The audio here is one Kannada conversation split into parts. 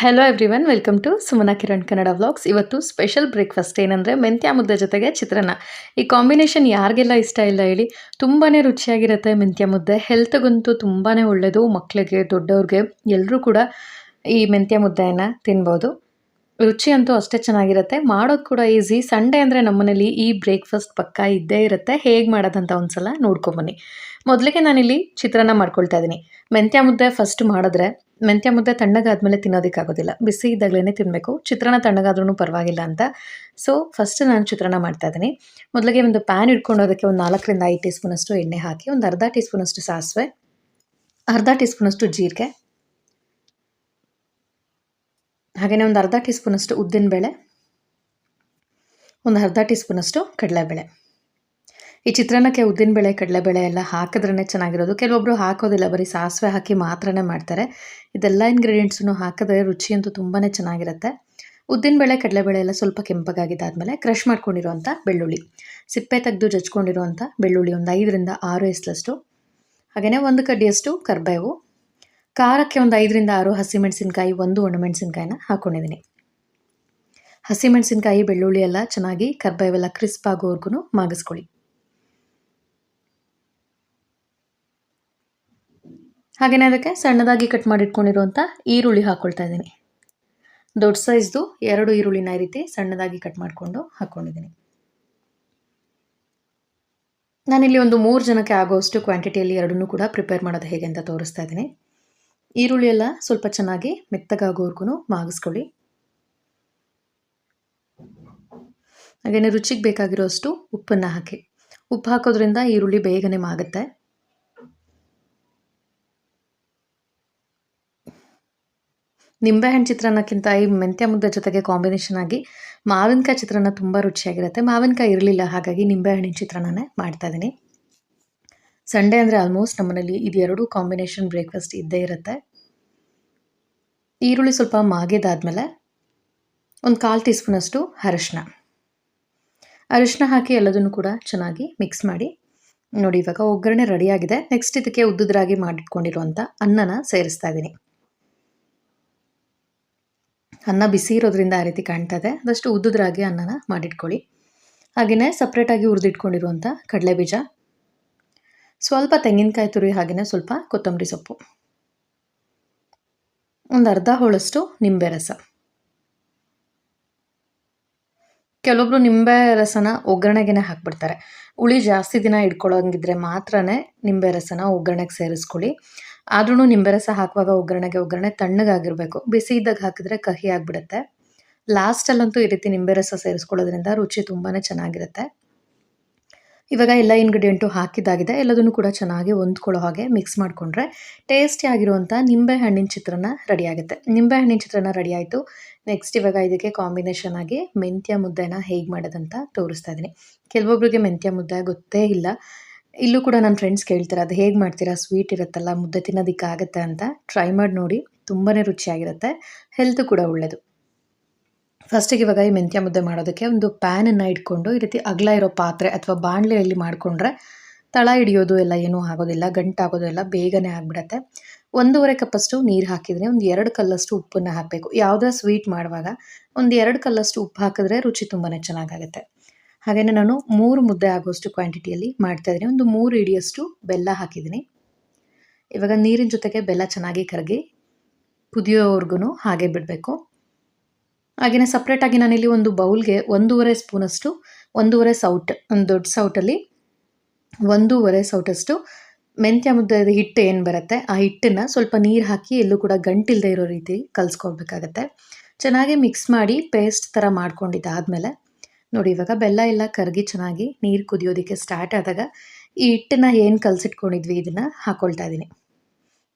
Hello everyone welcome to Sumana Kiran Kannada vlogs ಇವತ್ತು ಸ್ಪೆಷಲ್ ಬ್ರೇಕ್ಫಾಸ್ಟ್ ಏನಂದರೆ ಮೆಂತ್ಯ ಮುದ್ದೆ ಜೊತೆಗೆ ಚಿತ್ರಾನ್ನ. ಈ ಕಾಂಬಿನೇಷನ್ ಯಾರಿಗೆಲ್ಲ ಇಷ್ಟ ಇಲ್ಲ ಹೇಳಿ ತುಂಬಾ ರುಚಿಯಾಗಿರುತ್ತೆ ಮೆಂತ್ಯ ಮುದ್ದೆ. ಹೆಲ್ತ್ಗಂತೂ ತುಂಬಾ ಒಳ್ಳೆಯದು ಮಕ್ಕಳಿಗೆ ದೊಡ್ಡವ್ರಿಗೆ. ಎಲ್ಲರೂ ಕೂಡ ಈ ಮೆಂತ್ಯ ಮುದ್ದೆಯನ್ನು ತಿನ್ಬೋದು. ರುಚಿ ಅಂತೂ ಅಷ್ಟೇ ಚೆನ್ನಾಗಿರುತ್ತೆ. ಮಾಡೋದು ಕೂಡ ಈಸಿ ಸಂಡೇ ಅಂದರೆ ನಮ್ಮನೇಲಿ ಈ ಬ್ರೇಕ್ಫಾಸ್ಟ್ ಪಕ್ಕ ಇದ್ದೇ ಇರುತ್ತೆ. ಹೇಗೆ ಮಾಡೋದಂತ ಒಂದ್ಸಲ ನೋಡ್ಕೊಂಬನ್ನಿ ಮೊದಲಿಗೆ ನಾನಿಲ್ಲಿ ಚಿತ್ರಾನ್ನ ಮಾಡ್ಕೊಳ್ತಾ ಇದ್ದೀನಿ. ಮೆಂತ್ಯ ಮುದ್ದೆ ಫಸ್ಟ್ ಮಾಡಿದ್ರೆ, ಮೆಂತ್ಯ ಮುದ್ದೆ ತಣ್ಣಗಾದ್ಮೇಲೆ ತಿನ್ನೋದಕ್ಕಾಗೋದಿಲ್ಲ. ಬಿಸಿ ಇದ್ದಾಗಲೇ ತಿನ್ನಬೇಕು ಚಿತ್ರಾನ್ನ ತಣ್ಣಗಾದ್ರೂ ಪರವಾಗಿಲ್ಲ ಅಂತ. ಸೊ ಫಸ್ಟ್ ನಾನು ಚಿತ್ರಾನ್ನ ಮಾಡ್ತಾ ಇದ್ದೀನಿ. ಮೊದಲಿಗೆ ಒಂದು ಪ್ಯಾನ್ ಇಟ್ಕೊಂಡು ಅದಕ್ಕೆ ಒಂದು ನಾಲ್ಕರಿಂದ ಐದು ಟೀ ಸ್ಪೂನಷ್ಟು ಎಣ್ಣೆ ಹಾಕಿ, ಒಂದು ಅರ್ಧ ಟೀ ಸ್ಪೂನಷ್ಟು ಸಾಸಿವೆ, ಅರ್ಧ ಟೀ ಸ್ಪೂನಷ್ಟು ಜೀರಿಗೆ ಹಾಗೆಯೇ ಒಂದು ಅರ್ಧ ಟೀ ಸ್ಪೂನಷ್ಟು ಉದ್ದಿನಬೇಳೆ ಒಂದು ಅರ್ಧ ಟೀ ಸ್ಪೂನಷ್ಟು ಕಡಲೆಬೇಳೆ. ಈ ಚಿತ್ರಾನ್ನಕ್ಕೆ ಉದ್ದಿನಬೇಳೆ ಕಡಲೆಬೇಳೆ ಎಲ್ಲ ಹಾಕಿದ್ರೇ ಚೆನ್ನಾಗಿರೋದು. ಕೆಲವೊಬ್ಬರು ಹಾಕೋದಿಲ್ಲ, ಬರೀ ಸಾಸಿವೆ ಹಾಕಿ ಮಾತ್ರನೇ ಮಾಡ್ತಾರೆ. ಇದೆಲ್ಲ ಇಂಗ್ರೀಡಿಯೆಂಟ್ಸನ್ನು ಹಾಕಿದ್ರೆ ರುಚಿಯಂತೂ ತುಂಬಾ ಚೆನ್ನಾಗಿರುತ್ತೆ. ಉದ್ದಿನಬೇಳೆ ಕಡಲೆಬೇಳೆ ಎಲ್ಲ ಸ್ವಲ್ಪ ಕೆಂಪಗಾಗಿದ್ದಾದಮೇಲೆ ಕ್ರಷ್ ಮಾಡ್ಕೊಂಡಿರುವಂಥ ಬೆಳ್ಳುಳ್ಳಿ. ಸಿಪ್ಪೆ ತೆಗೆದು ಜಜ್ಕೊಂಡಿರೋಂಥ ಬೆಳ್ಳುಳ್ಳಿ ಒಂದು ಐದರಿಂದ ಆರು ಎಸ್ಲಷ್ಟು ಹಾಗೆಯೇ ಒಂದು ಕಡ್ಡಿಯಷ್ಟು ಕರ್ಬೇವು. ಖಾರಕ್ಕೆ ಒಂದು ಐದರಿಂದ ಆರು ಹಸಿಮೆಣಸಿನ್ಕಾಯಿ, ಒಂದು ಒಣಮೆಣಸಿನ್ಕಾಯಿನ ಹಾಕ್ಕೊಂಡಿದ್ದೀನಿ ಹಸಿಮೆಣಸಿನ್ಕಾಯಿ, ಬೆಳ್ಳುಳ್ಳಿ ಎಲ್ಲ ಚೆನ್ನಾಗಿ ಕರ್ಬೇವೆಲ್ಲ ಕ್ರಿಸ್ಪ್ ಆಗೋವರೆಗೂ ಮಾಗಿಸ್ಕೊಳ್ಳಿ. ಹಾಗೆಯೇ ಅದಕ್ಕೆ ಸಣ್ಣದಾಗಿ ಕಟ್ ಮಾಡಿಟ್ಕೊಂಡಿರುವಂಥ ಈರುಳ್ಳಿ ಹಾಕ್ಕೊಳ್ತಾ ಇದ್ದೀನಿ. ದೊಡ್ಡ ಸೈಜ್ದು ಎರಡು ಈರುಳ್ಳಿನ ಈ ರೀತಿ ಸಣ್ಣದಾಗಿ ಕಟ್ ಮಾಡಿಕೊಂಡು ಹಾಕ್ಕೊಂಡಿದ್ದೀನಿ ನಾನಿಲ್ಲಿ ಒಂದು ಮೂರು ಜನಕ್ಕೆ ಆಗೋಷ್ಟು ಕ್ವಾಂಟಿಟಿಯಲ್ಲಿ ಎರಡನ್ನೂ ಕೂಡ ಪ್ರಿಪೇರ್ ಮಾಡೋದು ಹೇಗೆ ಅಂತ ತೋರಿಸ್ತಾ ಇದ್ದೀನಿ. ಈರುಳ್ಳಿ ಎಲ್ಲ ಸ್ವಲ್ಪ ಚೆನ್ನಾಗಿ ಮೆತ್ತಗಾಗೋವರೆಗೂ ಮಾಗಿಸ್ಕೊಳ್ಳಿ. ಹಾಗೇನೆ ರುಚಿಗೆ ಬೇಕಾಗಿರೋಷ್ಟು ಉಪ್ಪನ್ನು ಹಾಕಿ. ಉಪ್ಪು ಹಾಕೋದ್ರಿಂದ ಈರುಳ್ಳಿ ಬೇಗನೆ ಮಾಗುತ್ತೆ. ನಿಂಬೆಹಣ್ಣು ಚಿತ್ರಾನ್ನಕ್ಕಿಂತ ಈ ಮೆಂತ್ಯ ಮುದ್ದೆ ಜೊತೆಗೆ ಕಾಂಬಿನೇಷನ್ ಆಗಿ ಮಾವಿನಕಾಯಿ ಚಿತ್ರಾನ್ನ ತುಂಬ ರುಚಿಯಾಗಿರುತ್ತೆ. ಮಾವಿನಕಾಯಿ ಇರಲಿಲ್ಲ, ಹಾಗಾಗಿ ನಿಂಬೆಹಣ್ಣಿನ ಚಿತ್ರಾನ್ನನೇ ಮಾಡ್ತಾಯಿದ್ದೀನಿ ಸಂಡೇ ಅಂದರೆ ಆಲ್ಮೋಸ್ಟ್ ನಮ್ಮನೇಲಿ ಇದು ಎರಡು ಕಾಂಬಿನೇಷನ್ ಬ್ರೇಕ್ಫಾಸ್ಟ್ ಇದ್ದೇ ಇರುತ್ತೆ. ಈರುಳ್ಳಿ ಸ್ವಲ್ಪ ಮಾಗಿದಾದ್ಮೇಲೆ ಒಂದು ಕಾಲು ಟೀ ಸ್ಪೂನಷ್ಟು ಅರಿಶಿನ. ಅರಿಶಿನ ಹಾಕಿ ಎಲ್ಲದನ್ನು ಕೂಡ ಚೆನ್ನಾಗಿ ಮಿಕ್ಸ್ ಮಾಡಿ. ನೋಡಿ, ಇವಾಗ ಒಗ್ಗರಣೆ ರೆಡಿಯಾಗಿದೆ ನೆಕ್ಸ್ಟ್ ಇದಕ್ಕೆ ಉದ್ದುದ್ರಾಗಿ ಮಾಡಿಟ್ಕೊಂಡಿರುವಂಥ ಅನ್ನನ ಸೇರಿಸ್ತಾ ಇದ್ದೀನಿ. ಅನ್ನ ಬಿಸಿ ಇರೋದ್ರಿಂದ ಆ ರೀತಿ ಕಾಣ್ತಾ ಇದೆ. ಅದಷ್ಟು ಉದ್ದುದ್ರಾಗಿ ಅನ್ನನ ಮಾಡಿಟ್ಕೊಳ್ಳಿ. ಹಾಗೆಯೇ ಸಪ್ರೇಟಾಗಿ ಹುರಿದಿಟ್ಕೊಂಡಿರುವಂಥ ಕಡಲೆ ಬೀಜ ಸ್ವಲ್ಪ ತೆಂಗಿನಕಾಯಿ ತುರಿ ಹಾಗೆಯೇ ಸ್ವಲ್ಪ ಕೊತ್ತಂಬರಿ ಸೊಪ್ಪು. ಒಂದು ಅರ್ಧ ಹೋಳಷ್ಟು ನಿಂಬೆ ರಸ. ಕೆಲವೊಬ್ರು ನಿಂಬೆ ರಸನ ಒಗ್ಗರಣೆಗೆ ಹಾಕ್ಬಿಡ್ತಾರೆ. ಹುಳಿ ಜಾಸ್ತಿ ದಿನ ಇಟ್ಕೊಳ್ಳೋಂಗಿದ್ರೆ ಮಾತ್ರ ನಿಂಬೆ ರಸನ ಒಗ್ಗರಣೆಗೆ ಸೇರಿಸ್ಕೊಳ್ಳಿ. ಆದ್ರೂ ನಿಂಬೆ ರಸ ಹಾಕುವಾಗ ಒಗ್ಗರಣೆಗೆ ಒಗ್ಗರಣೆ ತಣ್ಣಗಾಗಿರಬೇಕು. ಬಿಸಿ ಇದ್ದಾಗ ಹಾಕಿದ್ರೆ ಕಹಿ ಆಗಿಬಿಡುತ್ತೆ. ಲಾಸ್ಟಲ್ಲಂತೂ ಈ ರೀತಿ ನಿಂಬೆ ರಸ ಸೇರಿಸ್ಕೊಳ್ಳೋದ್ರಿಂದ ರುಚಿ ತುಂಬಾ ಚೆನ್ನಾಗಿರುತ್ತೆ. ಇವಾಗ ಎಲ್ಲ ಇಂಗ್ರೀಡಿಯೆಂಟು ಹಾಕಿದ್ದಾಗಿದೆ. ಎಲ್ಲದನ್ನು ಕೂಡ ಚೆನ್ನಾಗಿ ಹೊಂದ್ಕೊಳ್ಳೋ ಹಾಗೆ ಮಿಕ್ಸ್ ಮಾಡಿಕೊಂಡ್ರೆ ಟೇಸ್ಟಿ ಆಗಿರುವಂಥ ನಿಂಬೆ ಹಣ್ಣಿನ ಚಿತ್ರನ ರೆಡಿ ಆಗುತ್ತೆ. ನಿಂಬೆ ಹಣ್ಣಿನ ಚಿತ್ರನ ರೆಡಿ ಆಯಿತು. ನೆಕ್ಸ್ಟ್ ಇವಾಗ ಇದಕ್ಕೆ ಕಾಂಬಿನೇಷನ್ ಆಗಿ ಮೆಂತ್ಯ ಮುದ್ದೆನ ಹೇಗೆ ಮಾಡೋದಂತ ತೋರಿಸ್ತಾ ಇದ್ದೀನಿ. ಕೆಲವೊಬ್ಬರಿಗೆ ಮೆಂತ್ಯ ಮುದ್ದೆ ಗೊತ್ತೇ ಇಲ್ಲ. ಇಲ್ಲೂ ಕೂಡ ನನ್ನ ಫ್ರೆಂಡ್ಸ್ ಕೇಳ್ತಾರೆ, ಅದು ಹೇಗೆ ಮಾಡ್ತೀರಾ? ಸ್ವೀಟ್ ಇರುತ್ತಲ್ಲ, ಮುದ್ದೆ ತಿನ್ನೋದಕ್ಕೆ ಆಗುತ್ತೆ ಅಂತ. ಟ್ರೈ ಮಾಡಿ ನೋಡಿ. ತುಂಬಾ ರುಚಿಯಾಗಿರುತ್ತೆ. ಹೆಲ್ತ್ ಕೂಡ ಒಳ್ಳೆಯದು ಫಸ್ಟಿಗೆ ಇವಾಗ ಈ ಮೆಂತ್ಯ ಮುದ್ದೆ ಮಾಡೋದಕ್ಕೆ ಒಂದು ಪ್ಯಾನನ್ನು ಇಟ್ಕೊಂಡು ಈ ರೀತಿ ಅಗಲ ಇರೋ ಪಾತ್ರೆ ಅಥವಾ ಬಾಣಲೆಯಲ್ಲಿ ಮಾಡಿಕೊಂಡ್ರೆ ತಳ ಹಿಡಿಯೋದು ಎಲ್ಲ ಏನೂ ಆಗೋದಿಲ್ಲ ಗಂಟಾಗೋದು ಎಲ್ಲ ಬೇಗನೆ ಆಗಿಬಿಡತ್ತೆ. ಒಂದೂವರೆ ಕಪ್ಪಷ್ಟು ನೀರು ಹಾಕಿದರೆ ಒಂದು ಎರಡು ಕಲ್ಲಷ್ಟು ಉಪ್ಪನ್ನು ಹಾಕಬೇಕು. ಯಾವುದೇ ಸ್ವೀಟ್ ಮಾಡುವಾಗ ಒಂದು ಎರಡು ಕಲ್ಲಷ್ಟು ಉಪ್ಪು ಹಾಕಿದ್ರೆ ರುಚಿ ತುಂಬಾ ಚೆನ್ನಾಗಾಗುತ್ತೆ. ಹಾಗೆಯೇ ನಾನು ಮೂರು ಮುದ್ದೆ ಆಗೋಷ್ಟು ಕ್ವಾಂಟಿಟಿಯಲ್ಲಿ ಮಾಡ್ತಾ ಇದ್ದೀನಿ. ಒಂದು ಮೂರು ಇಡಿಯಷ್ಟು ಬೆಲ್ಲ ಹಾಕಿದ್ದೀನಿ. ಇವಾಗ ನೀರಿನ ಜೊತೆಗೆ ಬೆಲ್ಲ ಚೆನ್ನಾಗಿ ಕರಗಿ ಕುದಿಯೋವರೆಗೂ ಹಾಗೆ ಬಿಡಬೇಕು. ಹಾಗೆಯೇ ಸಪ್ರೇಟಾಗಿ ನಾನಿಲ್ಲಿ ಒಂದು ಬೌಲ್ಗೆ ಒಂದೂವರೆ ಸ್ಪೂನಷ್ಟು, ಒಂದೂವರೆ ಸೌಟ್ ಒಂದು ದೊಡ್ಡ ಸೌಟಲ್ಲಿ ಒಂದೂವರೆ ಸೌಟಷ್ಟು ಮೆಂತ್ಯ ಮುದ್ದೆ ಹಿಟ್ಟು ಏನು ಬರುತ್ತೆ, ಆ ಹಿಟ್ಟನ್ನು ಸ್ವಲ್ಪ ನೀರು ಹಾಕಿ ಎಲ್ಲೂ ಕೂಡ ಗಂಟಿಲ್ಲದೆ ಇರೋ ರೀತಿ ಕಲಿಸ್ಕೊಳ್ಬೇಕಾಗತ್ತೆ. ಚೆನ್ನಾಗಿ ಮಿಕ್ಸ್ ಮಾಡಿ ಪೇಸ್ಟ್ ಥರ ಮಾಡ್ಕೊಂಡಿದ್ದಾದಮೇಲೆ ನೋಡಿ ಇವಾಗ ಬೆಲ್ಲ ಎಲ್ಲ ಕರಗಿ ಚೆನ್ನಾಗಿ ನೀರು ಕುದಿಯೋದಕ್ಕೆ ಸ್ಟಾರ್ಟ್ ಆದಾಗ ಈ ಹಿಟ್ಟನ್ನು ಏನು ಕಲಸಿಟ್ಕೊಂಡಿದ್ವಿ ಇದನ್ನು ಹಾಕ್ಕೊಳ್ತಾ ಇದ್ದೀನಿ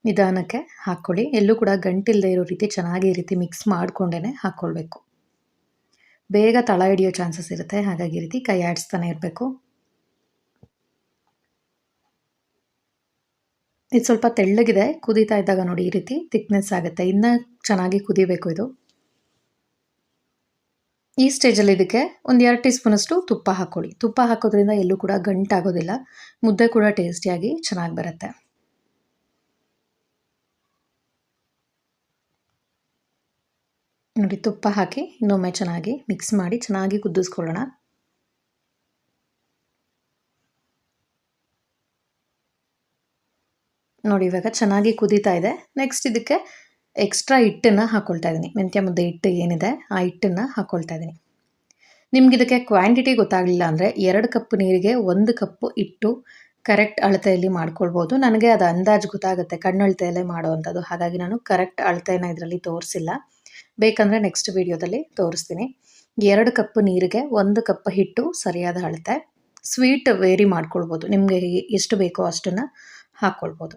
ನಿಧಾನಕ್ಕೆ ಹಾಕ್ಕೊಳ್ಳಿ. ಎಲ್ಲೂ ಕೂಡ ಗಂಟಿಲ್ಲದೆ ಇರೋ ರೀತಿ ಚೆನ್ನಾಗಿ ಈ ರೀತಿ ಮಿಕ್ಸ್ ಮಾಡಿಕೊಂಡೇ ಹಾಕ್ಕೊಳ್ಬೇಕು. ಬೇಗ ತಳ ಹಿಡಿಯೋ ಚಾನ್ಸಸ್ ಇರುತ್ತೆ. ಹಾಗಾಗಿ ಈ ರೀತಿ ಕೈ ಆಡಿಸ್ತಾನೆ ಇರಬೇಕು. ಇದು ಸ್ವಲ್ಪ ತೆಳ್ಳಗಿದೆ. ಕುದೀತಾ ಇದ್ದಾಗ ನೋಡಿ ಈ ರೀತಿ ಥಿಕ್ನೆಸ್ ಆಗುತ್ತೆ. ಇನ್ನೂ ಚೆನ್ನಾಗಿ ಕುದಿಬೇಕು ಇದು. ಈ ಸ್ಟೇಜಲ್ಲಿ ಇದಕ್ಕೆ ಒಂದು ಎರಡು ಟೀ ಸ್ಪೂನಷ್ಟು ತುಪ್ಪ ಹಾಕ್ಕೊಳ್ಳಿ. ತುಪ್ಪ ಹಾಕೋದ್ರಿಂದ ಎಲ್ಲೂ ಕೂಡ ಗಂಟಾಗೋದಿಲ್ಲ. ಮುದ್ದೆ ಕೂಡ ಟೇಸ್ಟಿಯಾಗಿ ಚೆನ್ನಾಗಿ ಬರುತ್ತೆ. ನೋಡಿ ತುಪ್ಪ ಹಾಕಿ ಇನ್ನೊಮ್ಮೆ ಚೆನ್ನಾಗಿ ಮಿಕ್ಸ್ ಮಾಡಿ ಚೆನ್ನಾಗಿ ಕುದಿಸ್ಕೊಳ್ಳೋಣ. ನೋಡಿ ಇವಾಗ ಚೆನ್ನಾಗಿ ಕುದೀತಾ ಇದೆ. ನೆಕ್ಸ್ಟ್ ಇದಕ್ಕೆ ಎಕ್ಸ್ಟ್ರಾ ಹಿಟ್ಟನ್ನು ಹಾಕ್ಕೊಳ್ತಾ ಇದ್ದೀನಿ ಮೆಂತ್ಯ ಮುದ್ದೆ ಹಿಟ್ಟು ಏನಿದೆ, ಆ ಹಿಟ್ಟನ್ನು ಹಾಕ್ಕೊಳ್ತಾ ಇದ್ದೀನಿ ನಿಮ್ಗೆ ಇದಕ್ಕೆ ಕ್ವಾಂಟಿಟಿ ಗೊತ್ತಾಗಲಿಲ್ಲ ಅಂದರೆ ಎರಡು ಕಪ್ ನೀರಿಗೆ ಒಂದು ಕಪ್ಪು ಹಿಟ್ಟು ಕರೆಕ್ಟ್ ಅಳತೆಯಲ್ಲಿ ಮಾಡ್ಕೊಳ್ಬೋದು. ನನಗೆ ಅದು ಅಂದಾಜು ಗೊತ್ತಾಗುತ್ತೆ, ಕಣ್ಣಳತೆಯಲ್ಲೇ ಮಾಡೋವಂಥದ್ದು ಹಾಗಾಗಿ ನಾನು ಕರೆಕ್ಟ್ ಅಳತೆಯನ್ನು ಇದರಲ್ಲಿ ತೋರಿಸಿಲ್ಲ. ಬೇಕಂದರೆ ನೆಕ್ಸ್ಟ್ ವೀಡಿಯೋದಲ್ಲಿ ತೋರಿಸ್ತೀನಿ. ಎರಡು ಕಪ್ ನೀರಿಗೆ ಒಂದು ಕಪ್ ಹಿಟ್ಟು ಸರಿಯಾದ ಅಳತೆ. ಸ್ವೀಟ್ ವೇರಿ ಮಾಡ್ಕೊಳ್ಬೋದು. ನಿಮಗೆ ಎಷ್ಟು ಬೇಕೋ ಅಷ್ಟನ್ನು ಹಾಕ್ಕೊಳ್ಬೋದು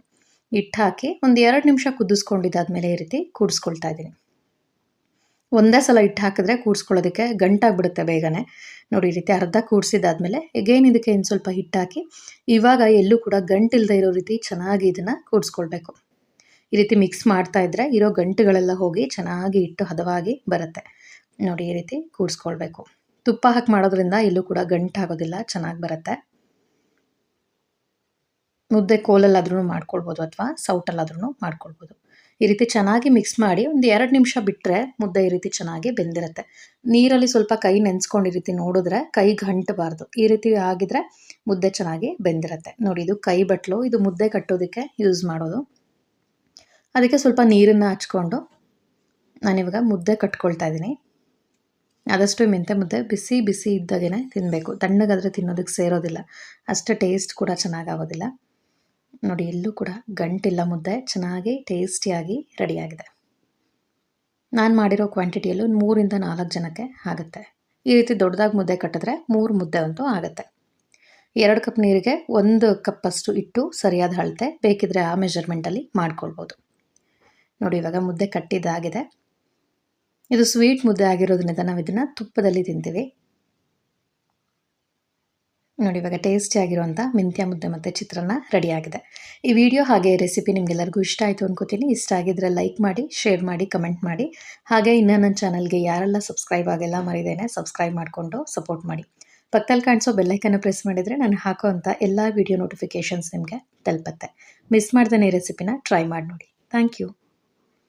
ಹಿಟ್ಟು ಹಾಕಿ ಒಂದು ಎರಡು ನಿಮಿಷ ಕುದಿಸ್ಕೊಂಡಿದ್ದಾದ್ಮೇಲೆ ಈ ರೀತಿ ಕೂಡಿಸ್ಕೊಳ್ತಾ ಇದ್ದೀನಿ. ಒಂದೇ ಸಲ ಹಿಟ್ಟು ಹಾಕಿದ್ರೆ ಕೂಡಿಸ್ಕೊಳ್ಳೋದಕ್ಕೆ ಗಂಟಾಗ್ಬಿಡುತ್ತೆ ಬೇಗನೆ. ನೋಡಿ, ಈ ರೀತಿ ಅರ್ಧ ಕೂಡಿಸಿದಾದ್ಮೇಲೆ ಎಗೇನ್ ಇದಕ್ಕೆ ಇನ್ನು ಸ್ವಲ್ಪ ಹಿಟ್ಟು ಹಾಕಿ ಇವಾಗ ಎಲ್ಲೂ ಕೂಡ ಗಂಟಿಲ್ಲದೆ ಇರೋ ರೀತಿ ಚೆನ್ನಾಗಿ ಇದನ್ನು ಕೂಡಿಸ್ಕೊಳ್ಬೇಕು. ಈ ರೀತಿ ಮಿಕ್ಸ್ ಮಾಡ್ತಾ ಇದ್ರೆ ಇರೋ ಗಂಟುಗಳೆಲ್ಲ ಹೋಗಿ ಚೆನ್ನಾಗಿ ಇಟ್ಟು ಹದವಾಗಿ ಬರುತ್ತೆ. ನೋಡಿ ಈ ರೀತಿ ಕೂಡಿಸ್ಕೊಳ್ಬೇಕು. ತುಪ್ಪ ಹಾಕಿ ಮಾಡೋದ್ರಿಂದ ಇಲ್ಲೂ ಕೂಡ ಗಂಟು ಆಗೋದಿಲ್ಲ, ಚೆನ್ನಾಗಿ ಬರುತ್ತೆ. ಮುದ್ದೆ ಕೋಲಲ್ಲಾದ್ರೂ ಮಾಡ್ಕೊಳ್ಬೋದು ಅಥವಾ ಸೌಟಲ್ಲಾದ್ರೂ ಮಾಡ್ಕೊಳ್ಬೋದು. ಈ ರೀತಿ ಚೆನ್ನಾಗಿ ಮಿಕ್ಸ್ ಮಾಡಿ ಒಂದು ಎರಡು ನಿಮಿಷ ಬಿಟ್ಟರೆ ಮುದ್ದೆ ಈ ರೀತಿ ಚೆನ್ನಾಗಿ ಬೆಂದಿರುತ್ತೆ. ನೀರಲ್ಲಿ ಸ್ವಲ್ಪ ಕೈ ನೆನೆಸ್ಕೊಂಡು ಈ ರೀತಿ ನೋಡಿದ್ರೆ ಕೈ ಗಂಟಬಾರ್ದು ಈ ರೀತಿ ಆಗಿದ್ರೆ ಮುದ್ದೆ ಚೆನ್ನಾಗಿ ಬೆಂದಿರುತ್ತೆ. ನೋಡಿ ಇದು ಕೈ ಬಟ್ಲು, ಇದು ಮುದ್ದೆ ಕಟ್ಟೋದಕ್ಕೆ ಯೂಸ್ ಮಾಡೋದು. ಅದಕ್ಕೆ ಸ್ವಲ್ಪ ನೀರನ್ನು ಹಚ್ಕೊಂಡು ನಾನಿವಾಗ ಮುದ್ದೆ ಕಟ್ಕೊಳ್ತಾ ಇದ್ದೀನಿ. ಆದಷ್ಟು ಮೆಂತೆ ಮುದ್ದೆ ಬಿಸಿ ಬಿಸಿ ಇದ್ದಾಗೇ ತಿನ್ನಬೇಕು ತಣ್ಣಗಾದರೆ ತಿನ್ನೋದಕ್ಕೆ ಸೇರೋದಿಲ್ಲ. ಅಷ್ಟು ಟೇಸ್ಟ್ ಕೂಡ ಚೆನ್ನಾಗಾಗೋದಿಲ್ಲ. ನೋಡಿ, ಎಲ್ಲೂ ಕೂಡ ಗಂಟಿಲ್ಲ ಮುದ್ದೆ. ಚೆನ್ನಾಗಿ ಟೇಸ್ಟಿಯಾಗಿ ರೆಡಿಯಾಗಿದೆ ನಾನು ಮಾಡಿರೋ ಕ್ವಾಂಟಿಟಿಯಲ್ಲೂ ಮೂರಿಂದ ನಾಲ್ಕು ಜನಕ್ಕೆ ಆಗುತ್ತೆ. ಈ ರೀತಿ ದೊಡ್ಡದಾಗಿ ಮುದ್ದೆ ಕಟ್ಟಿದ್ರೆ ಮೂರು ಮುದ್ದೆ ಅಂತೂ ಆಗುತ್ತೆ. ಎರಡು ಕಪ್ ನೀರಿಗೆ ಒಂದು ಕಪ್ಪಷ್ಟು ಇಟ್ಟು ಸರಿಯಾದ ಅಳತೆ ಬೇಕಿದ್ರೆ ಆ ಮೆಜರ್ಮೆಂಟಲ್ಲಿ ಮಾಡ್ಕೊಳ್ಬೋದು. ನೋಡಿ, ಇವಾಗ ಮುದ್ದೆ ಕಟ್ಟಿದ್ದಾಗಿದೆ. ಇದು ಸ್ವೀಟ್ ಮುದ್ದೆ ಆಗಿರೋದ್ರಿಂದ ನಾವು ಇದನ್ನು ತುಪ್ಪದಲ್ಲಿ ತಿಂತೀವಿ. ನೋಡಿ, ಇವಾಗ ಟೇಸ್ಟಿ ಆಗಿರುವಂಥ ಮೆಂತ್ಯ ಮುದ್ದೆ ಮತ್ತು ಚಿತ್ರಾನ್ನ ರೆಡಿಯಾಗಿದೆ ಈ ವಿಡಿಯೋ ಹಾಗೆ ರೆಸಿಪಿ ನಿಮಗೆಲ್ಲರಿಗೂ ಇಷ್ಟ ಆಯಿತು ಅನ್ಕೋತೀನಿ. ಇಷ್ಟ ಆಗಿದ್ರೆ ಲೈಕ್ ಮಾಡಿ ಶೇರ್ ಮಾಡಿ ಕಮೆಂಟ್ ಮಾಡಿ. ಹಾಗೆ ಇನ್ನೂ ನನ್ನ ಚಾನಲ್ಗೆ ಯಾರೆಲ್ಲ ಸಬ್ಸ್ಕ್ರೈಬ್ ಆಗಿಲ್ಲ, ಮರಿದೇನೆ ಸಬ್ಸ್ಕ್ರೈಬ್ ಮಾಡಿಕೊಂಡು ಸಪೋರ್ಟ್ ಮಾಡಿ. ಪಕ್ಕದಲ್ಲಿ ಕಾಣಿಸೋ ಬೆಲ್ಲೈಕನ್ನು ಪ್ರೆಸ್ ಮಾಡಿದರೆ ನಾನು ಹಾಕೋವಂಥ ಎಲ್ಲ ವಿಡಿಯೋ ನೋಟಿಫಿಕೇಷನ್ಸ್ ನಿಮಗೆ ತಲುಪತ್ತೆ. ಮಿಸ್ ಮಾಡ್ದೇನೆ ಈ ರೆಸಿಪಿನ ಟ್ರೈ ಮಾಡಿ ನೋಡಿ. Thank you